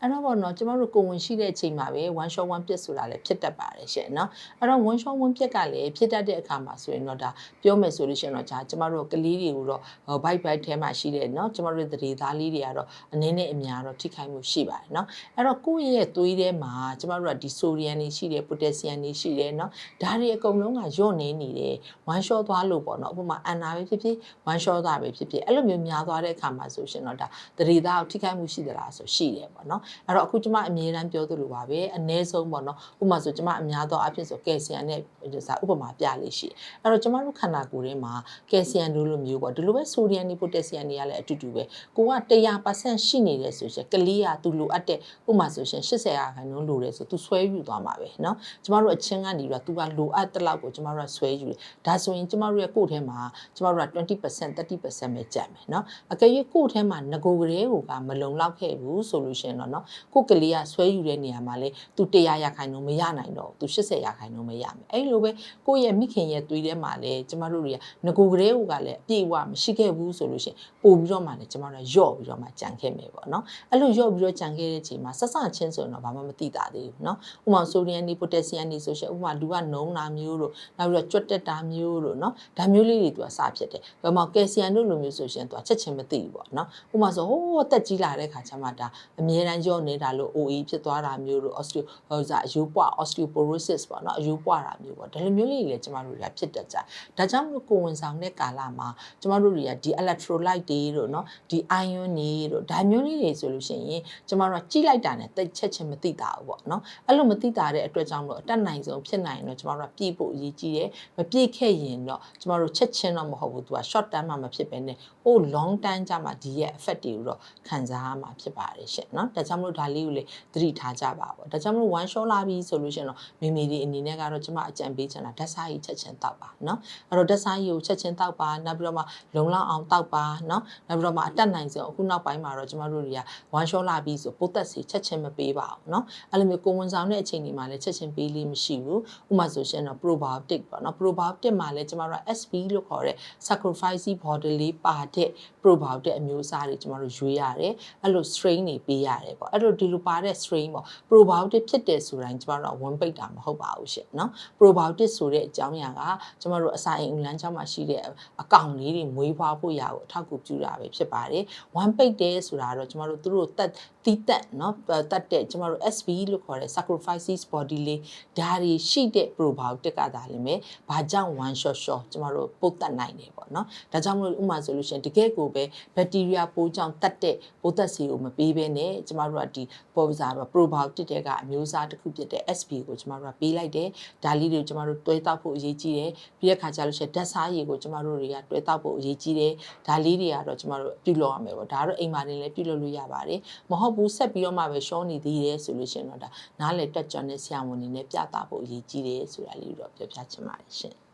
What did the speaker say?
အဲ့တော့ပေါ့နော်ကျမတို့ကိုဝင်ရှိတဲ့အချိန်မှာပဲ one shot one ပြစ်ဆိုတာလည်းဖြစ်တတ်ပါတယ်ရှင်နော်အဲ့တော့ one shot one ပြစ်ကလည်းဖြစ်တတ်တဲ့အခါမှာဆိုရင်တော့ဒါပြောမယ်ဆိုလို့ရှိရင်တော့ဒါကျမတို့ကလေးတွေကိုတော့ bite bite ထဲမှာရှိတဲ့နော်ကျမတို့သတိသားလေးတွေကတော့အနည်းနဲ့အများတော့ထိခိုက်မှုရှိပါတယ်နော်အဲ့တော့ကိုယ့်ရဲ့သွေးထဲမှာကျမတို့ကဒီ sodium တွေရှိတယ် potassium တွေရှိတယ်နော်ဒါတွေအကုန်လုံးကညော့နေနေတယ် one shot သွားလို့ပေါ့နော်ဥပမာအန်နာပဲဖြစ်ဖြစ် one shot သွားပဲဖြစ်ဖြစ်အဲ့လိုမျိုးများသွားတဲ့အခါမှာဆိုရှင်တော့ဒါသတိသားကိုထိခိုက်မှုရှိသလားဆိုရှိတယ်ပေါ့နော်အဲ့တော့အခုကျမအမြဲတမ်းပြောသလိုပါပဲအ ਨੇ ဆုံးပေါ့နော်ဥပမာဆိုကျမအများသောအဖြစ်ဆိုကယ်ဆီယမ်နဲ့စာဥပမာပြလေးရှိအဲ့တော့ကျမတို့ခန္ဓာကိုယ်ထဲမှာကယ်ဆီယမ်လိုလိုမျိုးပေါ့ဒီလိုပဲဆိုဒီယမ်နဲ့ပိုတက်ဆီယမ်တွေကလည်းအတူတူပဲကိုက100%ရှိနေတယ်ဆိုရှင်ကလေးကသူလိုအပ်တဲ့ဥပမာဆိုရှင်80ရာခိုင်နှုန်းလိုတယ်ဆိုသူဆွဲယူသွားမှာပဲเนาะကျမတို့အချင်းကနေပြီးတော့သူကလိုအပ်တဲ့လောက်ကိုကျမတို့ကဆွဲယူတယ်ဒါဆိုရင်ကျမတို့ရဲ့ကိုယ်ထဲမှာကျမတို့က20% 30%ပဲကြံမယ်เนาะအကယ်၍ကိုယ်ထဲမှာငကိုကလေးကိုကမလုံလောက်ခဲ့ဘူးဆိုလို့ရှင်တော့เนาะ าะနော်ကိုကလေးကဆွဲယူတဲ့နေရာမှာလဲသူ100ရာခိုင်နှုန်းမရနိုင်တော့သူ80ရာခိုင်နှုန်းမရမယ်အဲ့လိုပဲကိုရဲ့မိခင်ရဲ့သွေးထဲမှာလဲကျမတို့တွေကငကိုကလေးကလည်းအပြည့်အဝမရှိခဲ့ဘူးဆိုလို့ရှိရင်ပို့ပြီးတော့မှလဲကျမတို့ကယော့ပြီးတော့မှကြံခဲ့မယ်ပေါ့နော်အဲ့လိုယော့ပြီးတော့ကြံခဲ့တဲ့ချိန်မှာဆက်ဆချင်းဆိုရင်တော့ဘာမှမသိတာသေးဘူးနော်ဥပမာဆိုဒီယမ်နေပိုတက်ဆီယမ်နေဆိုရှင်ဥပမာလူကနုံတာမျိုးတို့နောက်ပြီးတော့ကြွက်တက်တာမျိုးတို့နော်ဒါမျိုးလေးတွေသူကစဖြစ်တယ်ဥပမာကယ်ဆီယမ်တို့လိုမျိုးဆိုရှင်သူကချက်ချင်းမသိဘူးပေါ့နော်ဥပမာဆိုဟိုးတက်ကြီးလာတဲ့ခါကျမှဒါအမြဲတမ်းကြောနေတာလို့ OE ဖြစ်သွားတာမျိုးတို့ osteo ဟိုစားအယူပွား osteoporosis ပေါ့နော်အယူပွားတာမျိုးပေါ့ဒါလိုမျိုးလေးတွေလည်းကျမတို့တွေကဖြစ်တတ်ကြဒါကြောင့်မလို့ကိုဝန်ဆောင်တဲ့ကာလမှာကျမတို့တွေကဒီ electrolyte တွေတို့နော်ဒီ ion တွေတို့ဒါမျိုးလေးတွေဆိုလို့ရှိရင်ကျမတို့ကကြီးလိုက်တာနဲ့တိတ်ချက်ချင်းမသိတာဘူးပေါ့နော်အဲ့လိုမသိတာတဲ့အတွက်ကြောင့်လို့အတက်နိုင်ဆုံးဖြစ်နိုင်ရင်တော့ကျမတို့ကပြေဖို့အရေးကြီးတယ်မပြေခဲ့ရင်တော့ကျမတို့ချက်ချင်းတော့မဟုတ်ဘူးသူက short term မှာမဖြစ်ဘဲနဲ့ဟို long term ကြမှာဒီရဲ့ effect တွေကိုတော့ခံစားရမှာဖြစ်ပါတယ်ရှင့်နော်ဒါကြောငမလို့ဒါလေးကိုလေသတိထားကြပါပေါ့ဒါကြောင့်မလို့ one shot လာပြီဆိုလို့ရှိရင်တော့မိမိဒီအနေနဲ့ကတော့ကျမအကြံပေးချင်တာဓာတ်စားကြီးချက်ချင်းတောက်ပါเนาะအဲ့တော့ဓာတ်စားကြီးကိုချက်ချင်းတောက်ပါနောက်ပြီးတော့မှလုံလောက်အောင်တောက်ပါเนาะနောက်ပြီးတော့မှအတက်နိုင်ဆုံးအခုနောက်ပိုင်းမှာတော့ကျမတို့တွေက one shot လာပြီဆိုပိုးသက်စီချက်ချင်းမပေးပါဘူးเนาะအဲ့လိုမျိုးကိုဝန်ဆောင်တဲ့အချိန်ဒီမှာလည်းချက်ချင်းပေးလေးမရှိဘူးဥပမာဆိုရှင်တော့ probiotic ပေါ့เนาะ probiotic မှာလည်းကျမတို့က SP လို့ခေါ်တဲ့ sacrifice body လေးပါတဲ့ probiotic အမျိုးအစားတွေကျမတို့ရွေးရတယ်အဲ့လို strain တွေပေးရတယ်ပေါ့ ့ပေါ့အဲ့လိုဒီလိုပါတဲ့ strain ပေါ့ probiotic ဖြစ်တယ်ဆိုတိုင်းကျမတို့ကဝန်ပိတ်တာမဟုတ်ပါဘူးရှင့်နော် probiotic ဆိုတဲ့အကြောင်းအရာကကျမတို့အစာအိမ်ဥလန်းကျောင်းမှာရှိတဲ့အကောင့်လေးတွေမွေးဖွားဖို့ရာကိုအထောက်အကူပြုတာပဲဖြစ်ပါတယ်ဝန်ပိတ်တယ်ဆိုတာတော့ကျမတို့သူတို့တက်တီးတက်နော်တက်တဲ့ကျမတို့ SV လို့ခေါ်တဲ့ sacrifices body လေးဒါတွေရှိတဲ့ probiotic ကသာလင်ပဲဘာကြောင့် one shot shot ကျမတို့ပုတ်တက်နိုင်တယ်ပေါ့နော်ဒါကြောင့်မလို့ဥမာဆိုလို့ရှိရင်တကယ်ကိုပဲ bacteria ပိုးကြောင့်တက်တဲ့ပိုးသက်စီကိုမပေးဘဲနဲ့ကျမတို့ကဒီပေါ်စားတော့ probiotic တွေကအမျိုးအစားတစ်ခုဖြစ်တဲ့ SP ကိုကျမတို့ကပေးလိုက်တယ်ဒါလေးတွေကျမတို့တွဲတောက်ဖို့အရေးကြီးတယ်ပြီးတဲ့ခါကျလို့ရှိရင်ဓာတ်စားရည်ကိုကျမတို့တွေကတွဲတောက်ဖို့အရေးကြီးတယ်ဒါလေးတွေကတော့ကျမတို့ပြုလုပ်ရမယ်ပေါ့ဒါကတော့အိမ်မှာနေလည်းပြုလုပ်လို့ရပါတယ်မဟုတ်ဘူးဆက်ပြီးတော့မှပဲရှောနေသေးတယ်ဆိုလို့ရှိရင်တော့ဒါနားလေတက်ကြွတဲ့ဆရာဝန်တွေနဲ့ပြသဖို့အရေးကြီးတယ်ဆိုတာလေးတော့ပြောပြချင်ပါတယ်ရှင်